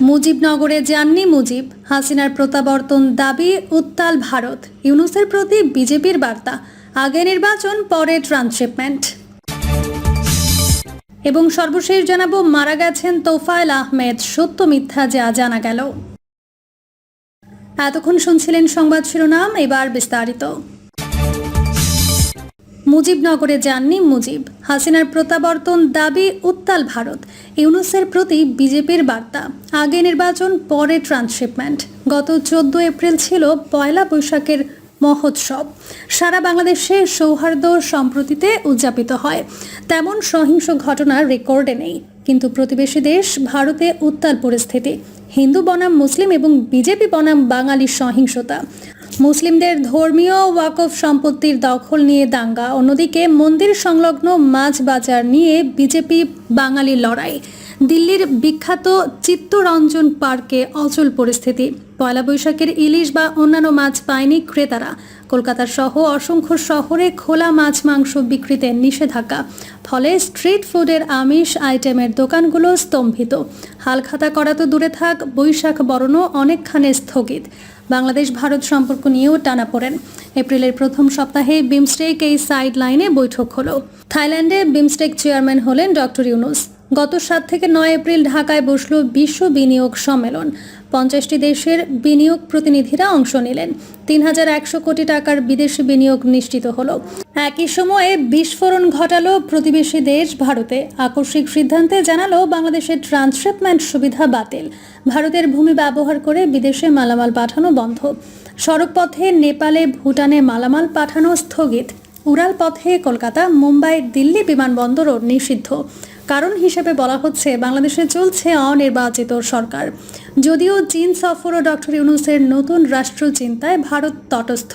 মুজিবনগরে যাননি মুজিব। হাসিনার প্রত্যাবর্তন দাবি, উত্তাল ভারত। ইউনুসের প্রতি বিজেপির বার্তা। আগে নির্বাচন, পরে ট্রান্সশিপমেন্ট। এবং সর্বশেষ জানাব, মারা গেছেন তোফায়েল আহমেদ। সত্য মিথ্যা যা জানা গেল। এতক্ষণ শুনছিলেন সংবাদ শিরোনাম, এবার বিস্তারিত। মুজিবনগরে যাননি মুজিব। হাসিনার প্রত্যাবর্তন দাবি উত্তাল ভারত। ইউনুসের প্রতি বিজেপির বার্তা। আগে নির্বাচন, পরে ট্রান্সশিপমেন্ট। গত চোদ্দ এপ্রিল ছিল পয়লা বৈশাখের মহোৎসব। সারা বাংলাদেশে সৌহার্দ্য সম্প্রতিতে উদযাপিত হয়। তেমন সহিংস ঘটনার রেকর্ডে নেই। কিন্তু প্রতিবেশী দেশ, ভারতে উত্তাল পরিস্থিতি। হিন্দু বনাম মুসলিম এবং বিজেপি বনাম বাঙালি সহিংসতা। মুসলিমদের ধর্মীয় ওয়াকফ সম্পত্তির দখল নিয়ে দাঙ্গা, অন্যদিকে মন্দির সংলগ্ন মাছ বাজার নিয়ে বিজেপি বাঙালি লড়াই। দিল্লির বিখ্যাত চিত্তরঞ্জন পার্কে অচল পরিস্থিতি। পয়লা বৈশাখের ইলিশ বা অন্যান্য মাছ পায়নি ক্রেতারা। কলকাতা সহ অসংখ্য শহরে খোলা মাছ মাংস বিক্রিতে নিষেধাজ্ঞা। ফলে স্ট্রিট ফুডের আমিষ আইটেমের দোকানগুলো স্তম্ভিত। হালখাতা করা তো দূরে থাক, বৈশাখ বরণও অনেকখানে স্থগিত। বাংলাদেশ ভারত সম্পর্ক নিয়েও টানা পড়েন। এপ্রিলের প্রথম সপ্তাহে বিমস্টেক এই সাইড লাইনে বৈঠক হলো। থাইল্যান্ডে বিমস্টেক চেয়ারম্যান হলেন ডক্টর ইউনুস। গত সাত থেকে নয় এপ্রিল ঢাকায় বসল বিশ্ব বিনিয়োগ সম্মেলন। পঞ্চাশটি দেশের বিনিয়োগ প্রতিনিধিরা অংশ নিলেন। তিন হাজার একশো কোটি টাকার বিদেশি বিনিয়োগ নিশ্চিত হলো। একই সময়ে বিস্ফোরণ ঘটালো প্রতিবেশী দেশ ভারতে। আকস্মিক সিদ্ধান্তে জানালো বাংলাদেশের ট্রান্সশিপমেন্ট সুবিধা বাতিল। ভারতের ভূমি ব্যবহার করে বিদেশে মালামাল পাঠানো বন্ধ। সড়কপথে নেপালে ভুটানে মালামাল পাঠানো স্থগিত। উড়াল পথে কলকাতা, মুম্বাই, দিল্লি বিমানবন্দরও নিষিদ্ধ। কারণ হিসেবে বলা হচ্ছে বাংলাদেশে চলছে অনির্বাচিত সরকার। যদিও চীন সফর ও ডক্টর ইউনুসের নতুন রাষ্ট্র চিন্তায় ভারত তটস্থ।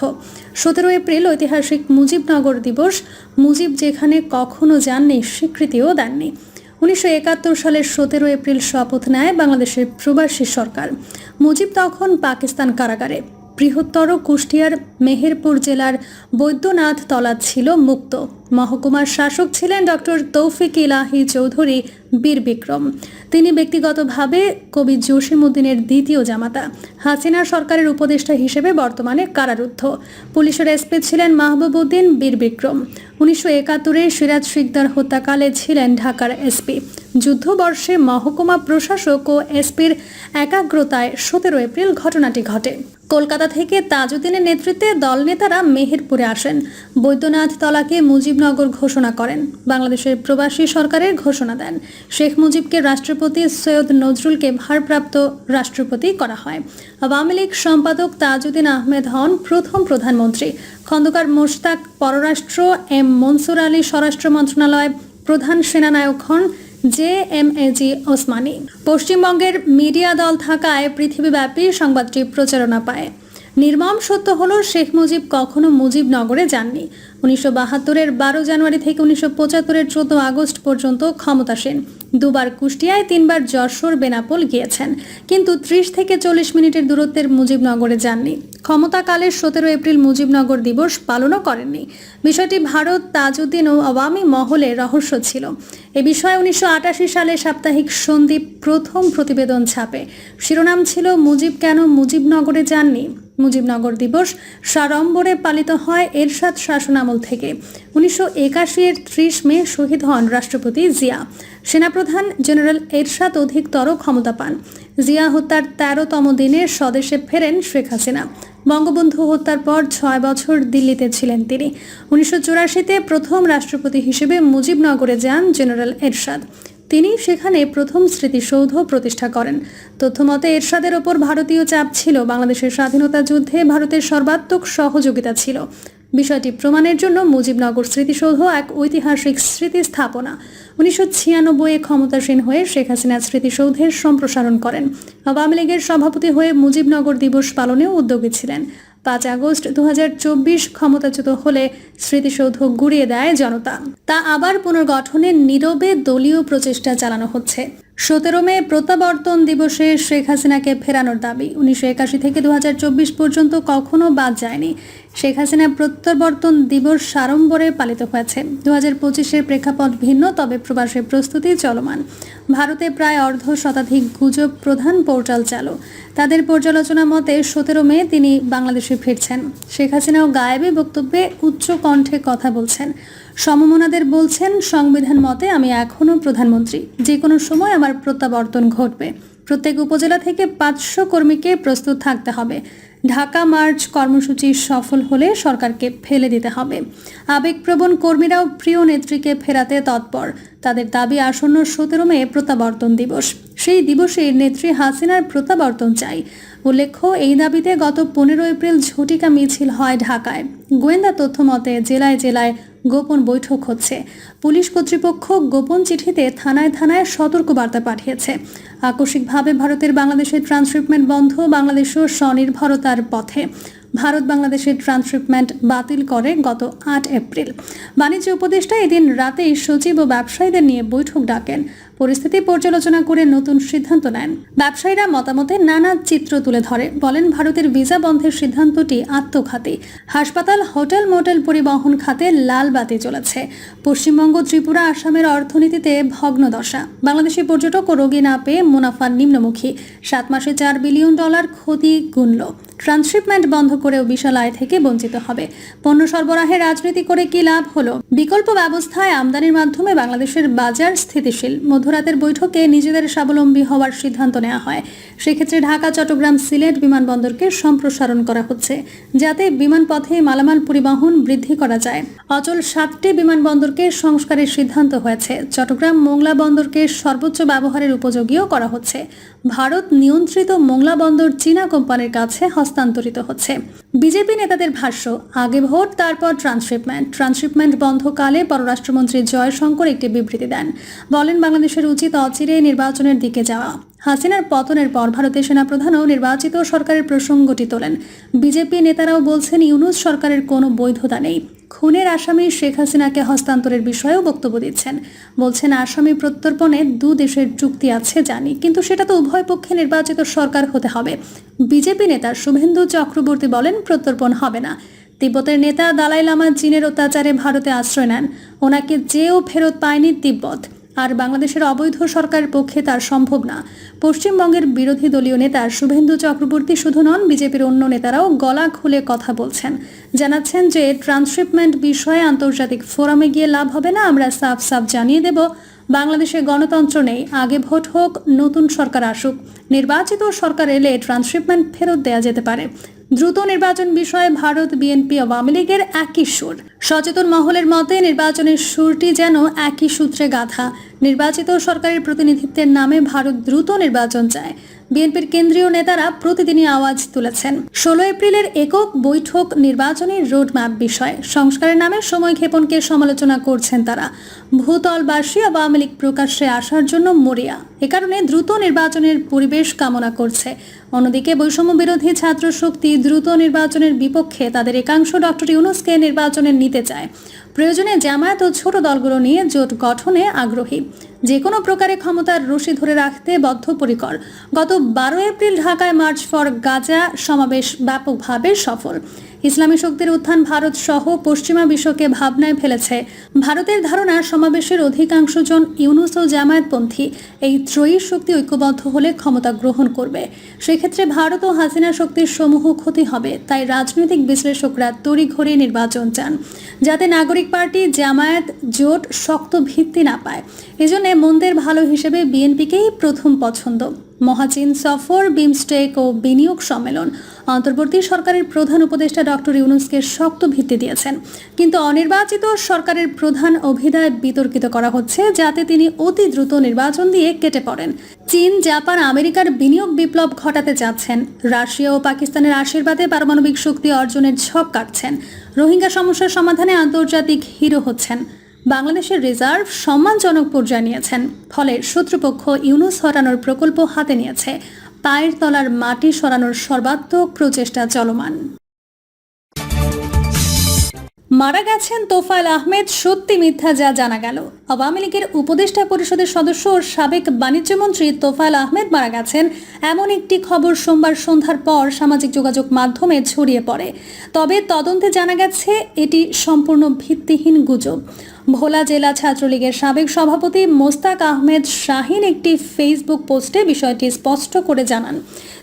সতেরো এপ্রিল ঐতিহাসিক মুজিবনগর দিবস, মুজিব যেখানে কখনো যাননি, স্বীকৃতিও দেননি। উনিশশো একাত্তর সালের সতেরো এপ্রিল শপথ নেয় বাংলাদেশের প্রবাসী সরকার। মুজিব তখন পাকিস্তান কারাগারে। বৃহত্তর কুষ্টিয়ার মেহেরপুর জেলার বৈদ্যনাথ তলা ছিল মুক্ত। মহকুমার শাসক ছিলেন ডক্টর তৌফিক ইলাহি চৌধুরী বীর বিক্রম। তিনি ব্যক্তিগতভাবে কবি জসিমুদ্দিনের দ্বিতীয় জামাতা। হাসিনা সরকারের উপদেষ্টা হিসেবে বর্তমানে কারারুদ্ধ। পুলিশের এসপি ছিলেন মাহবুব উদ্দিন বীর বিক্রম। উনিশশো একাত্তরে সিরাজ শিকদার হত্যাকালে ছিলেন ঢাকার এসপি যুদ্ধবর্ষে মহকুমা প্রশাসক ও এসপির একাগ্রতায় সতেরো এপ্রিল ঘটনাটি ঘটে। কলকাতা থেকে তাজউদ্দিনের নেতৃত্বে দল নেতারা মেহেরপুরে আসেন। বৈদ্যনাথ তলাকে মুজিবনগর ঘোষণা করেন। বাংলাদেশের প্রবাসী সরকারের ঘোষণা দেন। শেখ মুজিবকে রাষ্ট্রপতি সৈয়দ নজরুলকে ভারপ্রাপ্ত রাষ্ট্রপতি করা হয়। আওয়ামী লীগ সম্পাদক তাজউদ্দিন আহমেদ হন প্রথম প্রধানমন্ত্রী। খন্দকার মোশতাক পররাষ্ট্র এম মনসুর আলী স্বরাষ্ট্র মন্ত্রণালয় প্রধান সেনানায়ক হন J M A G Osmani. পশ্চিমবঙ্গের মিডিয়া দল থাকায় পৃথিবীব্যাপী সংবাদটি প্রচারণা পায়। নির্মম সত্য হলো, শেখ মুজিব কখনো মুজিবনগরে যাননি। উনিশশো বাহাত্তরের বারো জানুয়ারি থেকে উনিশশো পঁচাত্তরের চোদ্দ আগস্ট পর্যন্ত ক্ষমতাসীন। দুবার কুষ্টিয়ায় তিনবার যশোর বেনাপোল গিয়েছেন। কিন্তু ত্রিশ থেকে চল্লিশ মিনিটের দূরত্বের মুজিবনগরে যাননি। ক্ষমতাকালের সতেরো এপ্রিল মুজিবনগর দিবস পালনও করেননি। বিষয়টি ভারত, তাজউদ্দিন ও আওয়ামী মহলে রহস্য ছিল। এ বিষয়ে উনিশশো সালে সাপ্তাহিক সন্দীপ প্রথম প্রতিবেদন ছাপে। শিরোনাম ছিল, মুজিব কেন মুজিবনগরে যাননি? মুজিবনগর দিবস সাড়ম্বরে পালিত হয় এরশাদ শাসনামল থেকে। উনিশশো একাশি এর ত্রিশ মে শহীদ হন রাষ্ট্রপতি জিয়া। সেনাপ্রধান জেনারেল এরশাদ অধিকতর ক্ষমতা পান। জিয়া হত্যার তেরোতম দিনে স্বদেশে ফেরেন শেখ হাসিনা। বঙ্গবন্ধু হত্যার পর ছয় বছর দিল্লিতে ছিলেন তিনি। উনিশশো প্রথম রাষ্ট্রপতি হিসেবে মুজিবনগরে যান জেনারেল এরশাদ। তিনি সেখানে প্রথম স্মৃতিসৌধ প্রতিষ্ঠা করেন। তথ্যমতে, এরশাদের ওপর ভারতীয় চাপ ছিল, বাংলাদেশের স্বাধীনতা যুদ্ধে ভারতের সর্বাত্মক সহযোগিতা ছিল। বিষয়টি প্রমাণের জন্য মুজিবনগর স্মৃতিসৌধ এক ঐতিহাসিক স্মৃতি স্থাপনা। উনিশশো ছিয়ানব্বইয়ে ক্ষমতাসীন হয়ে শেখ হাসিনা স্মৃতিসৌধের সম্প্রসারণ করেন। আওয়ামী লীগের সভাপতি হয়ে মুজিবনগর দিবস পালনেও উদ্যোগী ছিলেন। পাঁচ আগস্ট দু হাজার চব্বিশ ক্ষমতাচ্যুত হলে স্মৃতিসৌধ গুড়িয়ে দেয় জনতা। তা আবার পুনর্গঠনের নীরবে দলীয় প্রচেষ্টা চালানো হচ্ছে। সতেরো মে প্রত্যাবর্তন দিবসে শেখ হাসিনাকে ফেরানোর দাবি। উনিশশো একাশি থেকে দুহাজার চব্বিশ পর্যন্ত কখনো বাদ যায়নি। শেখ হাসিনা প্রত্যাবর্তন দিবস সাড়ম্বরে পালিত হয়েছে। দু হাজার পঁচিশের প্রেক্ষাপট ভিন্ন, তবে প্রবাসের প্রস্তুতি চলমান। ভারতে প্রায় অর্ধ শতাধিক গুজব প্রধান পোর্টাল চালু। তাদের পর্যালোচনা মতে, সতেরো মে তিনি বাংলাদেশে ফিরছেন। শেখ হাসিনাও গায়েবী বক্তব্যে উচ্চ কণ্ঠে কথা বলছেন। সমমনাদের বলছেন, সংবিধান মতে আমি এখনও প্রধানমন্ত্রী। যে কোনো সময় আমার প্রত্যাবর্তন ঘটবে। প্রত্যেক উপজেলা থেকে পাঁচশো কর্মীকে প্রস্তুত থাকতে হবে। ঢাকা মার্চ কর্মসূচি সফল হলে সরকারকে ফেলে দিতে হবে। আবেগপ্রবণ কর্মীরাও প্রিয় নেত্রীকে ফেরাতে তৎপর। তাদের দাবি, আসন্ন সতেরো মে প্রত্যাবর্তন দিবস। সেই দিবসে নেত্রী হাসিনার প্রত্যাবর্তন চাই। উল্লেখ্য, এই দাবিতে গত পনেরো এপ্রিল ঝটিকা মিছিল হয় ঢাকায়। গোয়েন্দা তথ্য মতে, জেলায় জেলায় গোপন বৈঠক হচ্ছে। পুলিশ কর্তৃপক্ষ গোপন চিঠিতে থানায় থানায় সতর্ক বার্তা পাঠিয়েছে। আকস্মিকভাবে ভারতের বাংলাদেশের ট্রান্সশিপমেন্ট বন্ধ, বাংলাদেশও স্বনির্ভরতার পথে। ভারত বাংলাদেশের ট্রান্সশিপমেন্ট বাতিল করে গত আট এপ্রিল। বাণিজ্য উপদেষ্টা এদিন রাতেই সচিব ও ব্যবসায়ীদের নিয়ে বৈঠক ডাকেন। পরিস্থিতি পর্যালোচনা করে নতুন সিদ্ধান্ত নেন। ব্যবসায়ীরা মতামতে নানা চিত্র তুলে ধরে। বলেন, ভারতের ভিসা বন্ধের সিদ্ধান্তটি আত্মঘাতী। হাসপাতাল, হোটেল, মোটেল পরিবহন খাতে লাল বাতি চলেছে পশ্চিমবঙ্গ, ত্রিপুরা, আসামের অর্থনীতিতে ভগ্ন দশা। বাংলাদেশি পর্যটক ও রোগী না পেয়ে মুনাফা নিম্নমুখী। সাত মাসে চার বিলিয়ন ডলার ক্ষতি গুনল। ট্রান্সশিপমেন্ট বন্ধ করেও বিশাল আয় থেকে বঞ্চিত হবে। পণ্য সরবরাহে রাজনীতি করে কি লাভ হলো? বিকল্প ব্যবস্থায় আমদানির মাধ্যমে বাংলাদেশের বাজার স্থিতিশীল। মধ্যরাতের বৈঠকে নিজেদের স্বাবলম্বী হওয়ার সিদ্ধান্ত নেওয়া হয়। সেক্ষেত্রে ঢাকা, চট্টগ্রাম, সিলেট বিমানবন্দরকে সম্প্রসারণ করা হচ্ছে, যাতে বিমান পথে মালামাল পরিবহন বৃদ্ধি করা যায়। অচল সাতটি বিমানবন্দরকে সংস্কারের সিদ্ধান্ত হয়েছে। চট্টগ্রাম মোংলা বন্দরকে সর্বোচ্চ ব্যবহারের উপযোগীও করা হচ্ছে। ভারত নিয়ন্ত্রিত মোংলা বন্দর চীনা কোম্পানির কাছে হস্তান্তরিত হচ্ছে। বিজেপি নেতাদের ভাষ্য, আগে ভোট, তারপর ট্রান্সশিপমেন্ট। ট্রান্সশিপমেন্ট বন্ধকালে পররাষ্ট্রমন্ত্রী জয়শঙ্কর একটি বিবৃতি দেন। বলেন, বাংলাদেশের উচিত অচিরে নির্বাচনের দিকে যাওয়া। হাসিনার পতনের পর ভারতের সেনাপ্রধানও নির্বাচিত সরকারের প্রসঙ্গটি তোলেন। বিজেপি নেতারাও বলছেন, ইউনুস সরকারের কোনো বৈধতা নেই। খুনের আসামি শেখ হাসিনাকে হস্তান্তরের বিষয়েও বক্তব্য দিচ্ছেন। বলছেন, আসামি প্রত্যর্পণে দু দেশের চুক্তি আছে জানি, কিন্তু সেটা তো উভয় পক্ষে নির্বাচিত সরকার হতে হবে। বিজেপি নেতা শুভেন্দু চক্রবর্তী বলেন, প্রত্যর্পণ হবে না। তিব্বতের নেতা দালাই লামা চীনের অত্যাচারে ভারতে আশ্রয় নেন। ওনাকে যেও ফেরত পায়নি তিব্বত। আর বাংলাদেশের অবৈধ সরকারের পক্ষে তার সম্ভব না। পশ্চিমবঙ্গের বিরোধী দলীয় নেতা শুভেন্দু চক্রবর্তী শুধু নন, বিজেপির অন্য নেতারাও গলা খুলে কথা বলছেন। জানাচ্ছেন যে ট্রান্সশিপমেন্ট বিষয়ে আন্তর্জাতিক ফোরামে গিয়ে লাভ হবে না, আমরা সাফ সাফ জানিয়ে দেব। বাংলাদেশে গণতন্ত্র নেই, আগে ভোট হোক, নতুন সরকার আসুক। নির্বাচিত সরকার এলে ট্রান্সশিপমেন্ট ফেরত দেওয়া যেতে পারে। দ্রুত নির্বাচন বিষয়ে ভারত, বিএনপি আওয়ামী লীগের একই সুর। সচেতন মহলের মতে, নির্বাচনের সুরটি যেন একই সূত্রে গাথা। নির্বাচিত সরকারের প্রতিনিধিত্বের নামে ভারত দ্রুত নির্বাচন চায়। বিএনপির কেন্দ্রীয় নেতারা প্রতিদিনই আওয়াজ তুলেছেন। ষোলো এপ্রিলের একক বৈঠক নির্বাচনের রোডম্যাপ বিষয়। সংস্কারের নামে সময় ক্ষেপণকে সমালোচনা করছেন তারা। ভূতলবাসী আওয়ামী লীগ প্রকাশ্যে আসার জন্য মরিয়া। এ কারণে দ্রুত নির্বাচনের পরিবেশ কামনা করছে। অন্যদিকে বৈষম্য বিরোধী ছাত্র শক্তি দ্রুত নির্বাচনের বিপক্ষে তাদের একাংশ ডক্টর ইউনুসকে নির্বাচনে নিতে চায়। প্রয়োজনে জামায়াত ও ছোট দলগুলো নিয়ে জোট গঠনে আগ্রহী। যে কোনো প্রকারে ক্ষমতার রশি ধরে রাখতে বদ্ধপরিকর। গত বারো এপ্রিল ঢাকায় মার্চ ফর গাজা সমাবেশ ব্যাপকভাবে সফল। ইসলামী শক্তির উত্থান ভারত সহ পশ্চিমা বিশ্বকে ভাবনায় ফেলেছে। ভারতের ধারণা, সমাবেশের অধিকাংশ জন ইউনুস ও জামায়াতপন্থী এই ত্রয়ী শক্তি ঐক্যবদ্ধ হলে ক্ষমতা গ্রহণ করবে। সেক্ষেত্রে ভারত ও হাসিনা শক্তির সমূহ ক্ষতি হবে, তাই রাজনৈতিক বিশ্লেষকরা তড়িঘড়ি নির্বাচন চান, যাতে নাগরিক পার্টি জামায়াত জোট শক্ত ভিত্তি না পায়। এজন্য মন্দের ভালো হিসেবে বিএনপিকেই প্রথম পছন্দ। মহাচীন সফর, বিমস্টেক ও বিনিয়োগ সম্মেলন অন্তর্বর্তী সরকারের প্রধান উপদেষ্টা ডক্টর ইউনুসকে শক্ত ভিত্তি দিয়েছেন। কিন্তু অনির্বাচিত সরকারের প্রধান অভিধায় বিতর্কিত করা হচ্ছে যাতে তিনি অতি দ্রুত নির্বাচন দিয়ে কেটে পড়েন। চীন, জাপান, আমেরিকার বিনিয়োগ বিপ্লব ঘটাতে চাচ্ছেন রাশিয়া ও পাকিস্তানের আশীর্বাদে পারমাণবিক শক্তি অর্জনের ছক কাটছেন। রোহিঙ্গা সমস্যার সমাধানে আন্তর্জাতিক হিরো হচ্ছেন। বাংলাদেশের রিজার্ভ সম্মানজনক পর্যায়ে নিয়েছেন ফলে শত্রুপক্ষ ইউনুস হরানোর প্রকল্প হাতে নিয়েছে। পায়ের তলার মাটি সরানোর সর্বাত্মক প্রচেষ্টা চলমান। মারা গেছেন তোফায়েল আহমেদ, সত্যি মিথ্যা যা জানা গেল। আওয়ামী লীগের উপদেষ্টা পরিষদের সদস্য ও সাবেক বাণিজ্যমন্ত্রী তোফায়েল আহমেদ মারা গেছেন। এমন একটি খবর সোমবার সন্ধ্যার পর সামাজিক যোগাযোগ মাধ্যমে ছড়িয়ে পড়ে। তবে তদন্তে জানা গেছে, এটি সম্পূর্ণ ভিত্তিহীন গুজব। ভোলা জেলা ছাত্রলীগের সাবেক সভাপতি মোস্তাক আহমেদ শাহিন একটি ফেসবুক পোস্টে বিষয়টি স্পষ্ট করে জানান।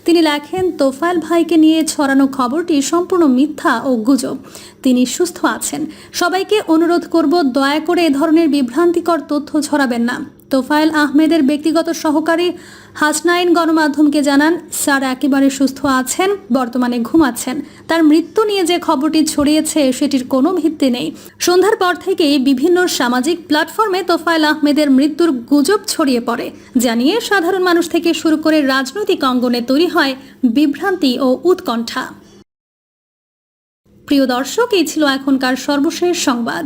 তিনি লেখেন, তোফায়েল ভাইকে নিয়ে ছড়ানো খবরটি সম্পূর্ণ মিথ্যা ও গুজব। তিনি সুস্থ আছেন। সবাইকে অনুরোধ করব, দয়া করে এ ধরনের বিভ্রান্তিকর তথ্য ছড়াবেন না। তোফায়েল আহমেদের ব্যক্তিগত সহকারী হাসনাইন গণমাধ্যমকে জানান, স্যার একেবারে সুস্থ আছেন, বর্তমানে ঘুমাচ্ছেন। তার মৃত্যু নিয়ে যে খবরটি ছড়িয়েছে, সেটির কোনো ভিত্তি নেই। সন্ধ্যার পর থেকেই বিভিন্ন সামাজিক প্ল্যাটফর্মে তোফায়েল আহমেদের মৃত্যুর গুজব ছড়িয়ে পড়ে। জানিয়ে সাধারণ মানুষ থেকে শুরু করে রাজনৈতিক অঙ্গনে তৈরি হয় বিভ্রান্তি ও উৎকণ্ঠা। প্রিয় দর্শক, এই ছিল এখনকার সর্বশেষ সংবাদ।